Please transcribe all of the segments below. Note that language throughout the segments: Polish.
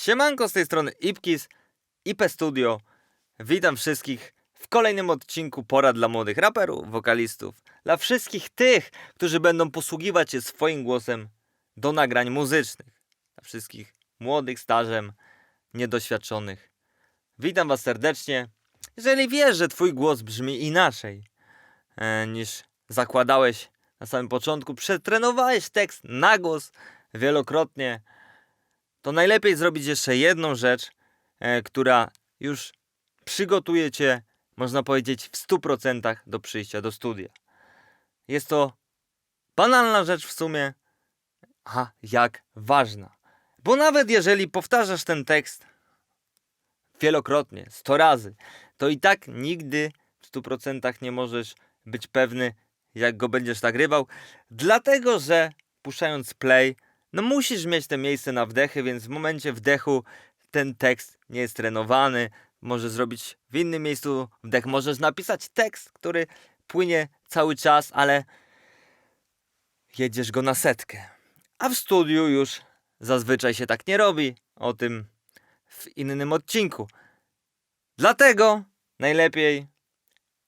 Siemanko z tej strony Ipkis, IP Studio. Witam wszystkich w kolejnym odcinku porad dla młodych raperów, wokalistów. Dla wszystkich tych, którzy będą posługiwać się swoim głosem do nagrań muzycznych. Dla wszystkich młodych, starzem, niedoświadczonych. Witam Was serdecznie. Jeżeli wiesz, że Twój głos brzmi inaczej e, niż zakładałeś na samym początku, przetrenowałeś tekst na głos wielokrotnie, to najlepiej zrobić jeszcze jedną rzecz, e, która już przygotuje cię, można powiedzieć, w 100% do przyjścia do studia. Jest to banalna rzecz w sumie, a jak ważna. Bo nawet jeżeli powtarzasz ten tekst wielokrotnie, 100 razy, to i tak nigdy w 100% nie możesz być pewny, jak go będziesz nagrywał, dlatego że puszczając play, no musisz mieć te miejsce na wdechy, więc w momencie wdechu ten tekst nie jest trenowany. Możesz zrobić w innym miejscu wdech, możesz napisać tekst, który płynie cały czas, ale jedziesz go na setkę. A w studiu już zazwyczaj się tak nie robi. O tym w innym odcinku. Dlatego najlepiej,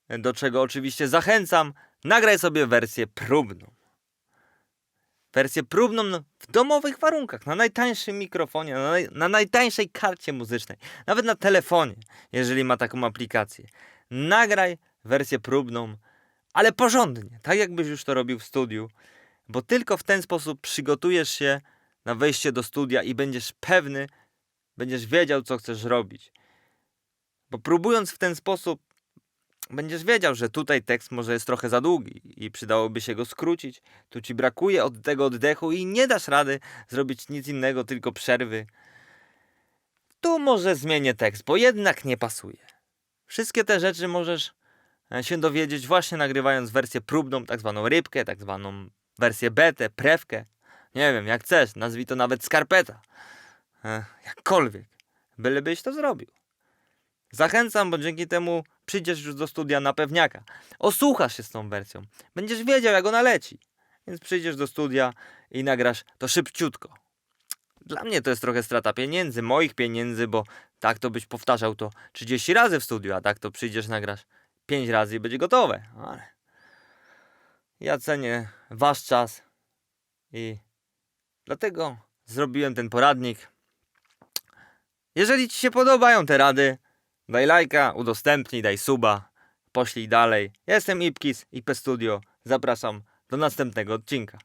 do czego oczywiście zachęcam, nagraj sobie wersję próbną wersję próbną w domowych warunkach, na najtańszym mikrofonie, na, naj, na najtańszej karcie muzycznej, nawet na telefonie, jeżeli ma taką aplikację. Nagraj wersję próbną, ale porządnie, tak jakbyś już to robił w studiu, bo tylko w ten sposób przygotujesz się na wejście do studia i będziesz pewny, będziesz wiedział, co chcesz robić. Bo próbując w ten sposób, będziesz wiedział, że tutaj tekst może jest trochę za długi i przydałoby się go skrócić. Tu ci brakuje od tego oddechu i nie dasz rady zrobić nic innego, tylko przerwy. Tu może zmienię tekst, bo jednak nie pasuje. Wszystkie te rzeczy możesz e, się dowiedzieć właśnie nagrywając wersję próbną, tak zwaną rybkę, tak zwaną wersję betę, prewkę. Nie wiem, jak chcesz, nazwij to nawet skarpeta. E, jakkolwiek, bylebyś to zrobił. Zachęcam, bo dzięki temu przyjdziesz już do studia na pewniaka. Osłuchasz się z tą wersją. Będziesz wiedział, jak ona leci. Więc przyjdziesz do studia i nagrasz to szybciutko. Dla mnie to jest trochę strata pieniędzy, moich pieniędzy, bo tak to byś powtarzał to 30 razy w studiu, a tak to przyjdziesz, nagrasz 5 razy i będzie gotowe. Ale ja cenię wasz czas i dlatego zrobiłem ten poradnik. Jeżeli ci się podobają te rady, Daj lajka, udostępnij, daj suba, poślij dalej. Jestem Ipkis, IP Studio. Zapraszam do następnego odcinka.